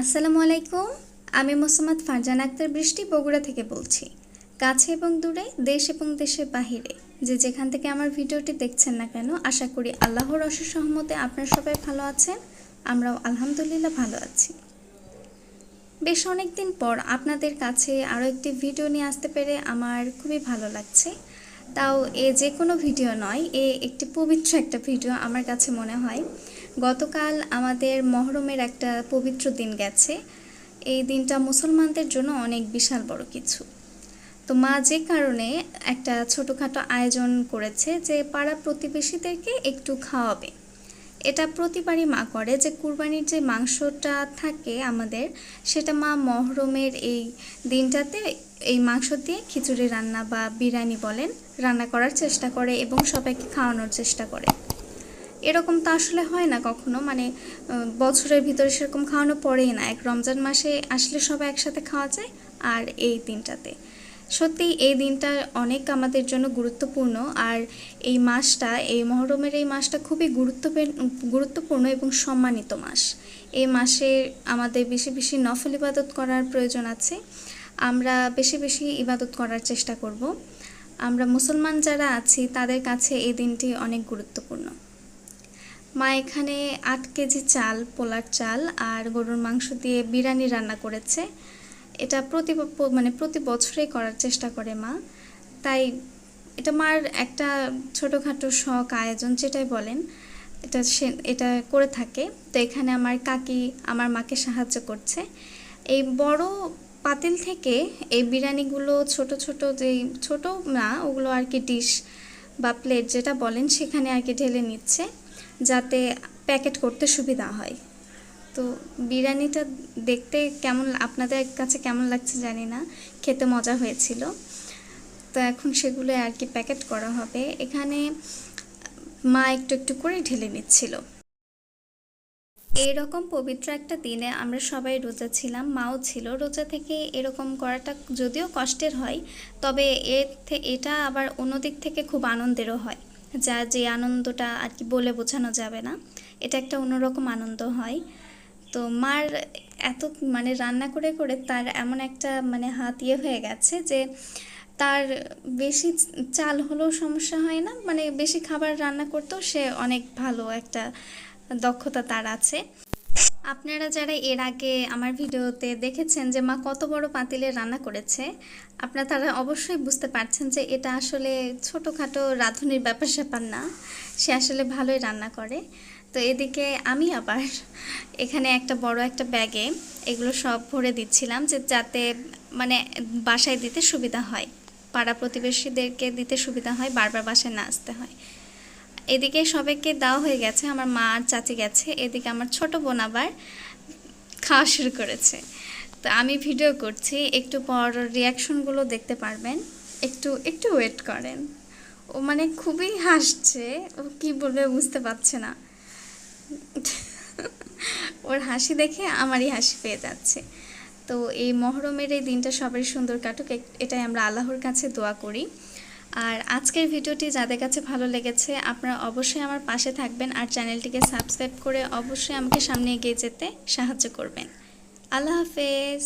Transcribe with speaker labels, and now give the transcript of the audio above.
Speaker 1: আসসালামু আলাইকুম। আমি মোসাম্মদ ফারজান আক্তার বৃষ্টি বগুড়া থেকে বলছি। কাছে এবং দূরে, দেশ এবং দেশের বাহিরে। যে যেখান থেকে আমার ভিডিওটি দেখছেন না কেন, আশা করি আল্লাহর অশেষ সহমতে আপনারা সবাই ভালো আছেন। আমরাও আলহামদুলিল্লাহ ভালো আছি। বেশ অনেক দিন পর আপনাদের কাছে আরও একটি ভিডিও নিয়ে আসতে পেরে আমার খুবই ভালো লাগছে। তাও এ যে কোনো ভিডিও নয়, এ একটি পবিত্র একটা ভিডিও আমার কাছে মনে হয়। গতকাল আমাদের মহরমের একটা পবিত্র দিন গেছে। এই দিনটা মুসলমানদের জন্য অনেক বিশাল বড় কিছু। তো মা যে কারণে একটা ছোটোখাটো আয়োজন করেছে যে পাড়া প্রতিবেশীদেরকে একটু খাওয়াবে। এটা প্রতিবারই মা করে যে কুরবানির যে মাংসটা থাকে আমাদের, সেটা মা মহরমের এই দিনটাতে এই মাংস দিয়ে খিচুড়ি রান্না বা বিরিয়ানি বলেন, রান্না করার চেষ্টা করে এবং সবাইকে খাওয়ানোর চেষ্টা করে। এরকম তো আসলে হয় না কখনো। মানে বছরের ভিতরে সেরকম খাওয়ানো পড়েই না। এক রমজান মাসে আসলে সবাই একসাথে খাওয়া যায় আর এই দিনটাতে। সত্যি এই দিনটা অনেক আমাদের জন্য গুরুত্বপূর্ণ। আর এই মাসটা, এই মহরমের এই মাসটা খুবই গুরুত্বপূর্ণ এবং সম্মানিত মাস। এই মাসে আমাদের বেশি বেশি নফল ইবাদত করার প্রয়োজন আছে। আমরা বেশি বেশি ইবাদত করার চেষ্টা করব। আমরা মুসলমান যারা আছি, তাদের কাছে এই দিনটি অনেক গুরুত্বপূর্ণ। মা এখানে আট কেজি চাল, পোলার চাল আর গরুর মাংস দিয়ে বিরিয়ানি রান্না করেছে। এটা প্রতি মানে প্রতি বছরেই করার চেষ্টা করে মা। তাই এটা মার একটা ছোটোখাটো শখ, আয়োজন যেটাই বলেন, এটা সে, এটা করে থাকে। তো এখানে আমার কাকি আমার মাকে সাহায্য করছে। এই বড় পাতিল থেকে এই বিরিয়ানিগুলো ছোট ছোট যেই ছোট না, ওগুলো আর কি ডিশ বা প্লেট যেটা বলেন, সেখানে আর কি ঢেলে নিচ্ছে। যাতে প্যাকেট করতে সুবিধা হয়। তো বিরিয়ানিটা দেখতে কেমন, আপনাদের কাছে কেমন লাগছে জানি না, খেতে মজা হয়েছিল। তো এখন সেগুলো আর কি প্যাকেট করা হবে। এখানে মা একটু একটু করে ঢেলে নিচ্ছিল। এইরকম পবিত্র একটা দিনে আমরা সবাই রোজা ছিলাম, মাও ছিল। রোজা থেকে এরকম করাটা যদিও কষ্টের হয়, তবে এর এটা আবার অন্যদিক থেকে খুব আনন্দেরও হয়। যা যে আনন্দটা আর কি বলে বোঝানো যাবে না। এটা একটা অন্যরকম আনন্দ হয়। তো মার এত মানে রান্না করে করে তার এমন একটা মানে হাত ইয়ে হয়ে গেছে যে তার বেশি চাল হলেও সমস্যা হয় না। মানে বেশি খাবার রান্না করতেও সে অনেক ভালো একটা দক্ষতা তার আছে। আপনারা যারা এর আগে আমার ভিডিওতে দেখেছেন যে মা কত বড় পাতিলে রান্না করেছে, আপনারা তারা অবশ্যই বুঝতে পারছেন যে এটা আসলে ছোটোখাটো রাঁধুনির ব্যাপার স্যাপার না। সে আসলে ভালোই রান্না করে। তো এদিকে আমি আবার এখানে একটা বড় একটা ব্যাগে এগুলো সব ভরে দিচ্ছিলাম যে যাতে মানে বাসায় দিতে সুবিধা হয়। পাড়া প্রতিবেশীদেরকে দিতে সুবিধা হয়, বারবার বাসায় না আসতে হয়। এদিকে সবাইকে দেওয়া হয়ে গেছে, আমার মা আর চাচি গেছে, এদিকে আমার ছোট বোন আবার খাওয়া শুরু করেছে। তো আমি ভিডিও করছি, একটু পর রিয়াকশনগুলো দেখতে পারবেন। একটু একটু ওয়েট করেন। ও মানে খুবই হাসছে, ও কি বলবে বুঝতে পারছে না। ওর হাসি দেখে আমারই হাসি পেয়ে যাচ্ছে। তো এই মহরমের এই দিনটা সবারই সুন্দর কাটুক এটাই আমরা আল্লাহর কাছে দোয়া করি। আর আজকের ভিডিওটি যাদের কাছে ভালো লেগেছে, আপনারা অবশ্যই আমার পাশে থাকবেন আর চ্যানেলটিকে সাবস্ক্রাইব করে অবশ্যই আমাকে সামনে এগিয়ে যেতে সাহায্য করবেন। আল্লাহ হাফেজ।